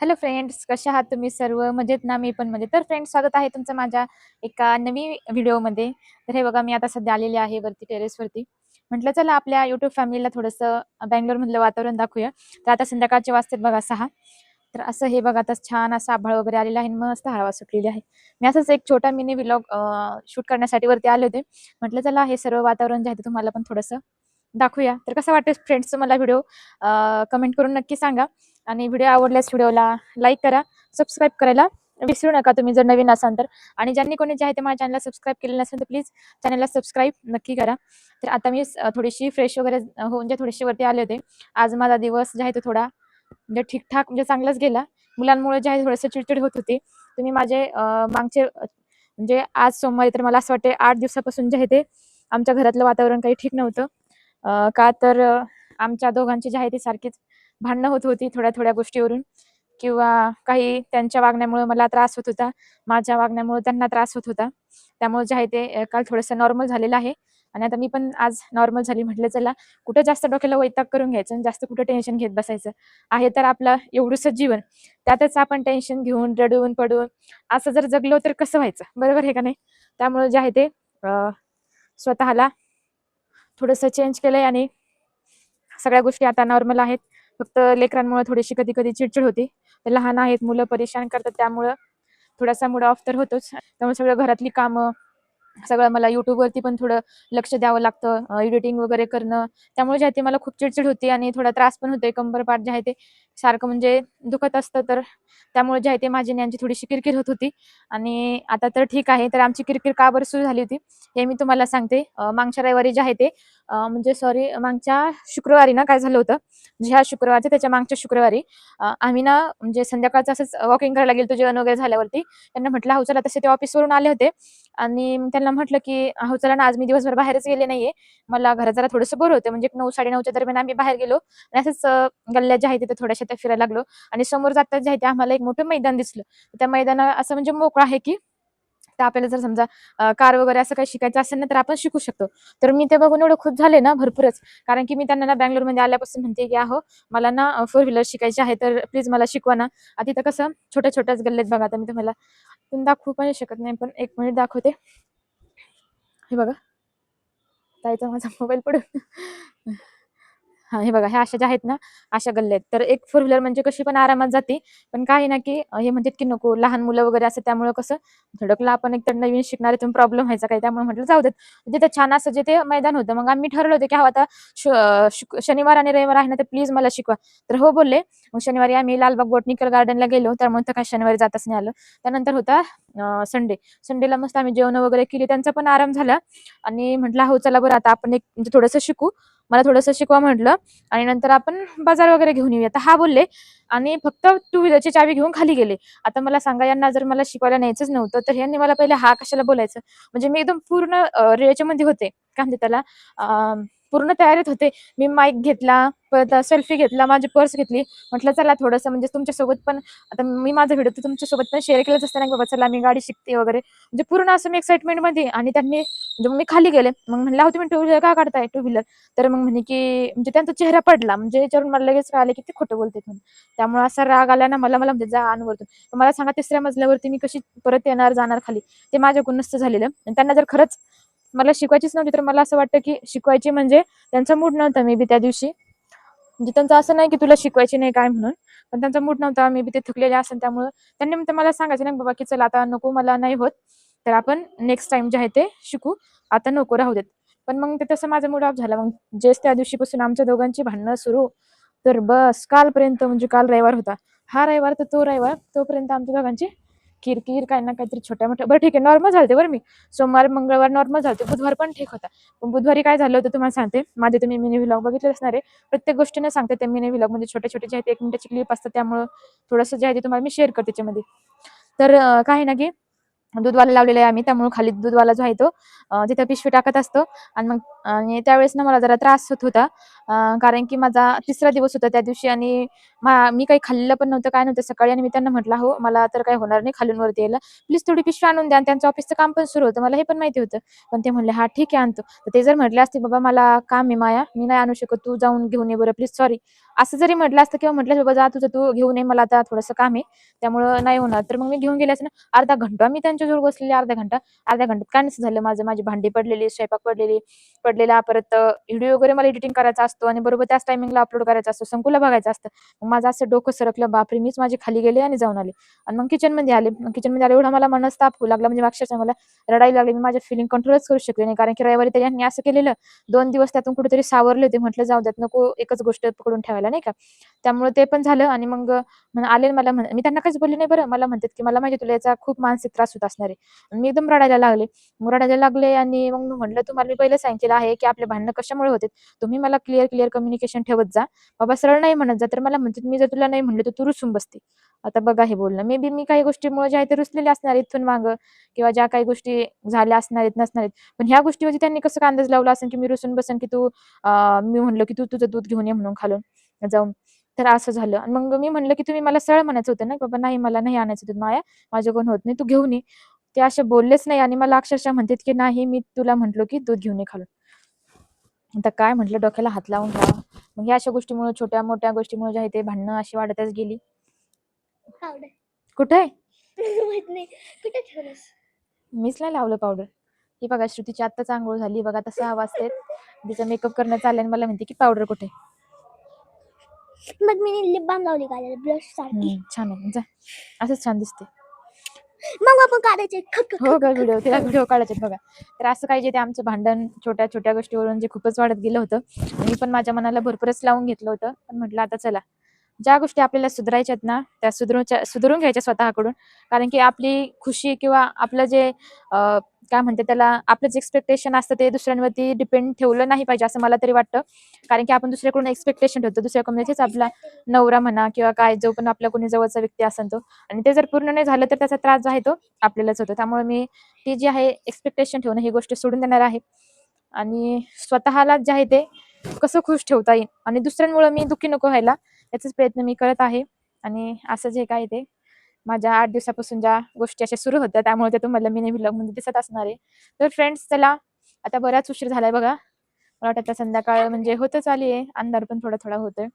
Hello friends कशा आहात तुम्ही सर्व? मजेत ना? मी पण मजेत. तर फ्रेंड्स स्वागत आहे तुमचं माझ्या एका नवीन व्हिडिओमध्ये. तर हे बघा मी आता सध्या आलेली आहे वरती टेरेसवरती. म्हटलं चला आपल्या युट्यूब फॅमिलीला थोडंसं बँगलोरमधलं वातावरण दाखवूया. तर आता संध्याकाळचे वाजतात बघा सहा. तर असं हे बघा आता छान असं आभाळ वगैरे आलेला आहे आणि मस्त हवा सुटलेली आहे. मी असंच एक छोटा मिनी व्लॉग शूट करण्यासाठी वरती आले होते. म्हटलं चला हे सर्व वातावरण जे आहे ते तुम्हाला पण थोडंसं दाखवूया. तर कसं वाटतं फ्रेंड्स मला व्हिडिओ कमेंट करून नक्की सांगा. आणि व्हिडिओ आवडल्यास व्हिडिओला लाईक करा सबस्क्राईब करायला विसरू नका तुम्ही जर नवीन असाल तर. आणि ज्यांनी कोणी जे आहे ते माझ्या चॅनलला सबस्क्राईब केलेलं नसेल तर प्लीज चॅनलला सबस्क्राईब नक्की करा. तर आता मी थोडीशी फ्रेश वगैरे होऊन जे म्हणजे थोडीशी वरती आले होते. आज माझा दिवस जे आहे तो थोडा म्हणजे ठीकठाक म्हणजे चांगलाच गेला. मुलांमुळे जे आहे थोडंसं चिडचिड होत होती. तुम्ही माझे मागचे म्हणजे आज सोमवारी तर मला असं वाटते आठ दिवसापासून जे आहे ते आमच्या घरातलं वातावरण काही ठीक नव्हतं. का तर आमच्या दोघांची जी आहे ती सारखीच भांडणं होत होती थोड्या थोड्या गोष्टीवरून. किंवा काही त्यांच्या वागण्यामुळे मला त्रास होत होता. माझ्या वागण्यामुळे त्यांना त्रास होत होता. त्यामुळे जे आहे ते काल थोडंसं नॉर्मल झालेलं आहे. आणि आता मी पण आज नॉर्मल झाली म्हटलं चला कुठं जास्त डोक्याला वैताग करून घ्यायचं आणि जास्त कुठं टेन्शन घेत बसायचं? आहे तर आपलं एवढंसं जीवन त्यातच आपण टेन्शन घेऊन रडवून पडून असं जर जगलो तर कसं व्हायचं? बरोबर आहे का नाही? त्यामुळे जे आहे ते स्वतःला थोडंसं चेंज केलंय आणि सगळ्या गोष्टी आता नॉर्मल आहेत. फक्त लेकरांमुळे थोडीशी कधी कधी चिडचिड होते. लहान आहेत मुलं परेशान करतात त्यामुळं थोडासा मूड ऑफ तर होतोच. त्यामुळे सगळं घरातली कामं सगळं मला युट्यूबवरती पण थोडं लक्ष द्यावं लागतं एडिटिंग वगैरे करणं. त्यामुळे जे आहे ते मला खूप चिडचिड होती आणि थोडा त्रास पण होतोय. कंबरपाठ जे आहे ते सारखं म्हणजे दुखत असतं तर त्यामुळे जे आहे ते माझी यांची थोडीशी किरकिर होत होती. आणि आता तर ठीक आहे तर आमची किरकिर का बरं सुरू झाली होती हे मी तुम्हाला सांगते. मागच्या रविवारी जे आहे ते म्हणजे सॉरी मागच्या शुक्रवारी ना काय झालं होतं जे ह्या शुक्रवारच्या त्याच्या मागच्या शुक्रवारी आम्ही ना म्हणजे संध्याकाळचं असंच वॉकिंग करायला गेलो जेवण वगैरे झाल्यावरती. त्यांना म्हटलं हो चला तसे ते ऑफिसवरून आले होते. आणि त्यांना म्हटलं की हो चला ना आज मी दिवसभर बाहेरच गेले नाहीये. मला घरात जरा थोडंसं बोर होते म्हणजे नऊ साडे नऊच्या दरम्यान आम्ही बाहेर गेलो. आणि असंच गल्ल्या ज्या आहेत तिथे थोड्याशा त्या फिरायला लागलो. आणि समोर जाता जे आहे ते आम्हाला एक मोठं मैदान दिसलं. त्या मैदाना असं म्हणजे मोकळं आहे की तर आपल्याला जर समजा कार वगैरे असं काही शिकायचं असेल ना तर आपण शिकू शकतो. तर मी ते बघून एवढं खुश झाले ना भरपूरच. कारण की मी त्यांना ना बँगलोरमध्ये आल्यापासून म्हणते की अहो मला ना फोर व्हीलर शिकायची आहे तर प्लीज मला शिकवा ना. आता तिथं कसं छोट्या छोट्याच गल्लेत बघा आता मी तुम्हाला तुम्ही दाखवू पण शकत नाही पण एक मिनिट दाखवते. हे बघा. ताईचा माझा मोबाईल पडून. हा हे बघा ह्या अशा ज्या आहेत ना अशा गल्ल्या आहेत. तर एक फोर व्हीलर म्हणजे कशी पण आरामात जाते पण काय ना की हे म्हणतात की नको लहान मुलं वगैरे असं त्यामुळे कसं धडकला आपण एक तर नवीन शिकणारे तुम्ही प्रॉब्लेम व्हायचा काय त्यामुळे म्हटलं जाऊ देत. म्हणजे तिथे छान असं जे ते मैदान होतं मग आम्ही ठरवलं होतं की हा आता शनिवार आणि रविवार आहे ना तर प्लीज मला शिकवा. तर हो बोलले. मग शनिवारी आम्ही लालबाग बोटनिकल गार्डनला गेलो त्यामुळे तर काय शनिवारी जातच नाही आलं. त्यानंतर होता संडे संडेला मस्त आम्ही जेवण वगैरे केली त्यांचा पण आराम झाला. आणि म्हटलं हो चला बरं आता आपण एक म्हणजे थोडंसं शिकू. मला थोडंसं शिकवा म्हटलं. आणि नंतर आपण बाजार वगैरे घेऊन येऊया. तर हा बोलले आणि फक्त टू व्हीलरची चावी घेऊन खाली गेले. आता मला सांगा यांना जर मला शिकवायला न्यायचंच नव्हतं तर यांनी मला पहिले हा कशाला बोलायचं? म्हणजे मी एकदम पूर्ण अं, रेच्यामध्ये होते. काय म्हणते त्याला? अं, पूर्ण तयारीत होते. मी माईक घेतला परत सेल्फी घेतला माझी पर्स घेतली. म्हटलं चला थोडंसं म्हणजे तुमच्यासोबत पण आता मी माझा व्हिडिओ तर तुमच्यासोबत पण शेअर केलंच असताना बाबा? चला मी गाडी शिकते वगैरे. म्हणजे पूर्ण असं मी एक्साइटमेंटमध्ये आणि त्यांनी म्हणजे मी खाली गेले. मग म्हणलं "अहो, तुम्ही टू व्हीलर का काढताय टू व्हीलर तर मग म्हणे की म्हणजे त्यांचा चेहरा पडला. म्हणजे याच्यावरून मला लगेच कळाले की ते खोटं बोलते म्हणून. त्यामुळे असा राग आला ना मला मला म्हणजे जा अनवरतून. मला सांगा तिसऱ्या मजल्यावरती मी कशी परत येणार जाणार खाली? ते माझ्याकडून नसतं झालेलं. आणि त्यांना जर खरंच मला शिकवायचीच नव्हती तर मला असं वाटतं की शिकवायची म्हणजे त्यांचा मूड नव्हता मे बी त्या दिवशी. म्हणजे त्यांचं असं नाही की तुला शिकवायची नाही काय म्हणून पण त्यांचा मूड नव्हता मे बी ते थकलेले असेल त्यामुळे. त्यांनी म्हणते मला सांगायचं नाही बाबा की चला आता नको मला नाही होत तर आपण नेक्स्ट टाइम जे आहे ते शिकू आता नको राहू देत. पण मग ते तसं माझा मूड ऑफ झाला. मग जेच त्या दिवशीपासून आमच्या दोघांची भांडणं सुरू तर बस कालपर्यंत म्हणजे काल रविवार होता. हा रविवार तर तो रविवार तोपर्यंत आमच्या दोघांची किरकिर काय ना काहीतरी छोट्या मोठ्या बरं ठीक आहे नॉर्मल झालते बरं मी. सोमवार मंगळवार नॉर्मल झालते. बुधवार पण ठीक होता. पण बुधवारी काय झालं होतं तुम्हाला सांगते. माझे तुम्ही मिनी व्लॉग बघितले असणार आहे. प्रत्येक गोष्टीने सांगते ते मिनी व्लॉग म्हणजे छोटे छोटे जे आहेत एक मिनिटाची क्लिप असतात त्यामुळं थोडंसं जे आहे ते तुम्हाला मी शेअर करते त्याच्यामध्ये. तर काय ना की दूधवाला लावलेला आहे आम्ही त्यामुळे खाली दूधवाला जो आहे तो तिथं पिशवी टाकत असतो. आणि मग आणि त्यावेळेस ना मला जरा त्रास होत होता. कारण की माझा तिसरा दिवस होता त्या दिवशी आणि मा- मी काही खाल्लं पण नव्हतं काय नव्हतं. सकाळी आणि मी त्यांना म्हटलं हो मला तर काही होणार नाही खालून वरती यायला. प्लीज थोडी पिशवी आणून द्या. आणि त्यांचं ऑफिसचं काम पण सुरू होतं. मला हे पण माहिती होतं. पण ते म्हणले हा ठीक आहे आणतो. तर ते जर म्हटले असते बाबा मला काम आहे माया. मी नाही आणू शकत. तू जाऊन घेऊन ये बरं प्लीज सॉरी असं जरी म्हटलं असतं किंवा म्हटलं बाबा जा तुझं तू घेऊन ये मला आता थोडंसं काम आहे. त्यामुळं नाही होणार. तर मग मी घेऊन गेले ना अर्धा घंटा मी त्यांच्याजवळ बसलेली अर्धा घंटा अर्ध्या घंट्यात काय नसं झालं माझं माझी भांडी पडलेली स्वयंपाक पडलेली पडलेला परत व्हिडिओ वगैरे मला एडिटिंग करायचा असतो आणि बरोबर त्याच टायमिंगला अपलोड करायचा असतो संकुला बघायचं असतं. माझं असं डोकं सरकलं बापरे मीच माझी खाली गेले आणि जाऊन आले. आणि मग किचनमध्ये आले. मग किचनमध्ये आले एवढा मला मनस्ताप होऊ लागला म्हणजे मागच्या मला रडायला लागले. मी माझ्या फिलिंग कंट्रोलच करू शकले नाही. कारण की रविवारी तर यांनी असं केलेलं. दोन दिवस त्यातून कुठेतरी सावरले होते. म्हटलं जाऊ द्यात नको एकच गोष्ट पकडून ठेवायला नाही का? त्यामुळे ते पण झालं आणि मग आले मला म्हण मी त्यांना काहीच बोलले नाही बरं. मला म्हणतात की मला माहिती तुला याचा खूप मानसिक त्रास होत असणार आहे. मी एकदम रडायला लागले. मग रडायला लागले आणि मग मी म्हटलं तुम्हाला मी पहिले सांगितलं आहे की आपले भांडणं कशामुळे होते तुम्ही मला क्लिअर क्लिअर कम्युनिकेशन ठेवत जा. बाबा सरळ नाही म्हणत जा. तर मला म्हणजे मी जर तुला नाही म्हणलं तर तू रुसून बसते. आता बघा हे बोलणं. मे बी मी काही गोष्टीमुळे ज्या आहे ते रुसलेले असणार इथून मागं. किंवा ज्या काही गोष्टी झाल्या असणार आहेत नसणार आहेत. पण ह्या गोष्टीवरती त्यांनी कसं अंदाज लावला असेल की मी रुसून बसेन की तू मी म्हणलं की तू तुझं दूध घेऊन ये म्हणून खालून जाऊन? तर असं झालं. आणि मग मी म्हणलं की तुम्ही मला सरळ म्हणायचं होतं ना बाबा नाही मला नाही आणायचं दूध माया माझ्याकडून होत नाही तू घेऊन ये. ते असे बोललेच नाही आणि मला अक्षरशः म्हणतात की नाही मी तुला म्हटलो की दूध घेऊन ये खालून. आता काय म्हटलं डोक्याला हात लावून घ्यावा मग ह्या अशा गोष्टीमुळे छोट्या मोठ्या गोष्टीमुळे जे आहे ते भांडणं अशी वाढतच गेली. कुठे मीच नाही लावलं पावडर. ही बघा श्रुतीची आत्ताच आंघोळ झाली. बघा आता सहा वाजते तिचा मेकअप करणं चाललंय आणि मला म्हणते की पावडर कुठे मग मी लिप बाम लावली का ब्लश सारखी. छान आहे जा. असंच छान दिसते. मग आपण काढायचे खक खक, हो का व्हिडिओ तिला. व्हिडिओ काढायचे बघा. तर असं काही जे ते आमचं भांडण छोट्या छोट्या गोष्टीवरून जे खूपच वाढत गेलं होतं मी पण माझ्या मनाला भरपूरच लावून घेतलं होतं. पण म्हटलं आता चला. ज्या गोष्टी आपल्याला सुधारायच्यात ना त्या सुधरूच्या सुधरून घ्यायच्या स्वतःकडून. कारण की आपली खुशी किंवा आपलं जे अं, काय म्हणते त्याला आपलं जे एक्सपेक्टेशन असतं ते दुसऱ्यांवरती डिपेंड ठेवलं नाही पाहिजे असं मला तरी वाटतं. कारण की आपण दुसऱ्याकडून एक्सपेक्टेशन ठेवतो. दुसऱ्याकडून कम्युनिटीच आपला नवरा म्हणा किंवा काय जो पण आपल्या कोणी जवळचा व्यक्ती असेल तो. आणि ते जर पूर्ण नाही झालं तर त्याचा त्रास जो आहे तो आपल्यालाच होतो. त्यामुळे मी ती जी आहे एक्सपेक्टेशन ठेवणं ही गोष्ट सोडून देणार आहे. आणि स्वतःला जे आहे ते कसं खुश ठेवता येईल? आणि दुसऱ्यांमुळे मी दुःखी नको व्हायला याचाच प्रयत्न मी करत आहे. आणि असं जे काय ते माझ्या आठ दिवसापासून ज्या गोष्टी अशा सुरू होत्या त्यामुळे ते तुम्हाला मी नेहमी मध्ये दिसत असणार आहे. तर फ्रेंड्स चला आता बराच उशीर झालाय बघा. मला वाटतं आता संध्याकाळ म्हणजे होतच आली आहे. अंधार पण थोडा थोडा होतोय.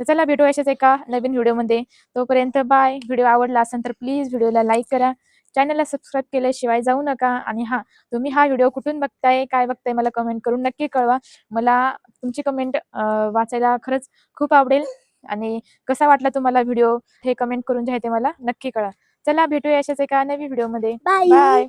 तर चला भेटू अशाच एका नवीन व्हिडिओमध्ये तोपर्यंत बाय व्हिडिओ आवडला असेल तर प्लीज व्हिडिओला लाईक करा. चॅनलला सबस्क्राईब केल्याशिवाय जाऊ नका. आणि हा तुम्ही हा व्हिडिओ कुठून बघताय काय बघताय मला कमेंट करून नक्की कळवा. मला तुमची कमेंट वाचायला खरंच खूप आवडेल. आणि कसा वाटला तुम्हाला व्हिडिओ? हे कमेंट करून जे आहे ते मला नक्की कळा चला भेटूया अशाच एका नवीन व्हिडिओमध्ये. बाय